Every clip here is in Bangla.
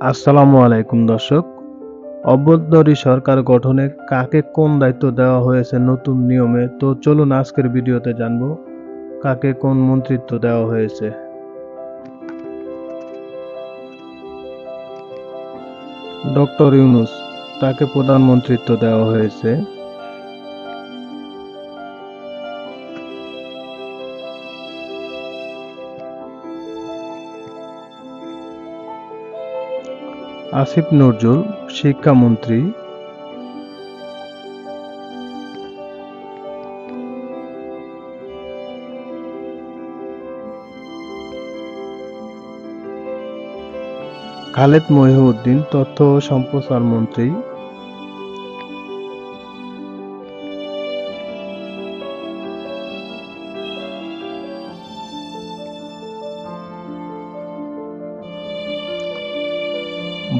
আসসালামু আলাইকুম, দর্শক। অভ্যন্তরী সরকার গঠনে কাকে কোন দায়িত্ব দেওয়া হয়েছে নতুন নিয়মে? তো চলুন আজকের ভিডিওতে জানব কাকে কোন মন্ত্রিত্ব দেওয়া হয়েছে। ডক্টর ইউনুস, তাকে প্রধানমন্ত্রিত্ব দেওয়া হয়েছে। আসিফ নজরুল শিক্ষামন্ত্রী খালেদ মহিউদ্দিন তথ্য ও সম্প্রচার মন্ত্রী।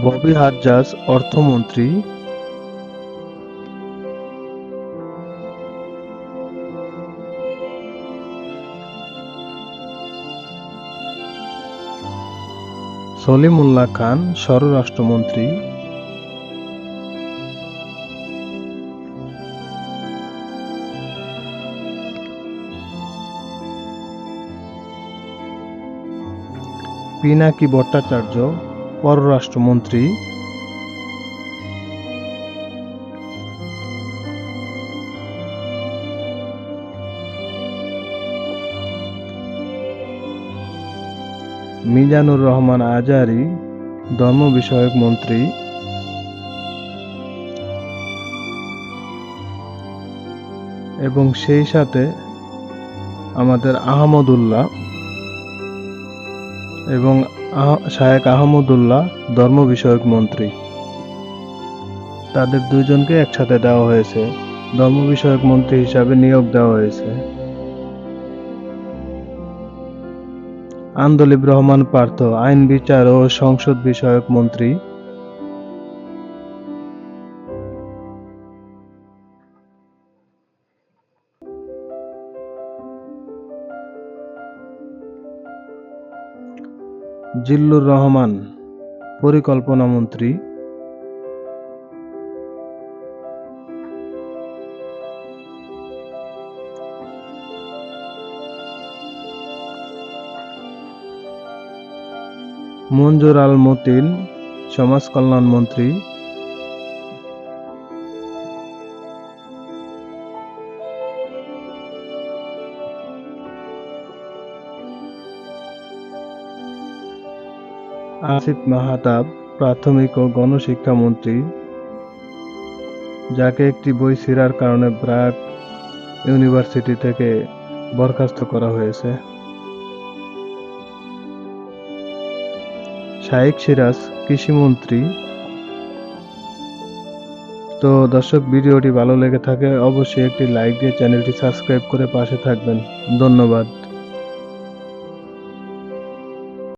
ববি হাজ্জাজ অর্থমন্ত্রী। সলিমুল্লাহ খান স্বরাষ্ট্রমন্ত্রী। পিনাকি ভট্টাচার্য পররাষ্ট্রমন্ত্রী মিজানুর রহমান আজারি ধর্ম বিষয়ক মন্ত্রী এবং সেই সাথে আমাদের আহমদুল্লাহ। এবং শায়েক আহমদুল্লাহ, ধর্ম বিষয়ক মন্ত্রী। তাদের দুইজনকে একসাথে দেওয়া হয়েছে। ধর্ম বিষয়ক মন্ত্রী হিসাবে নিয়োগ দেওয়া হয়েছে। আন্দোলিব রহমান পার্থ, আইন বিচার ও সংসদ বিষয়ক মন্ত্রী। জিল্লুর রহমান পরিকল্পনা মন্ত্রী। মঞ্জুর আল মতিন সমাজ কল্যাণ মন্ত্রী। আসিফ মাহাতাব, প্রাথমিক ও গণশিক্ষা মন্ত্রী, যাকে একটি বই ছিঁড়ার কারণে ব্রাক ইউনিভার্সিটি থেকে বরখাস্ত করা হয়েছে। শাইক সিরাজ কৃষিমন্ত্রী তো দর্শক, ভিডিওটি ভালো লেগে থাকে, অবশ্যই একটি লাইক দিয়ে চ্যানেলটি সাবস্ক্রাইব করে পাশে থাকবেন। ধন্যবাদ।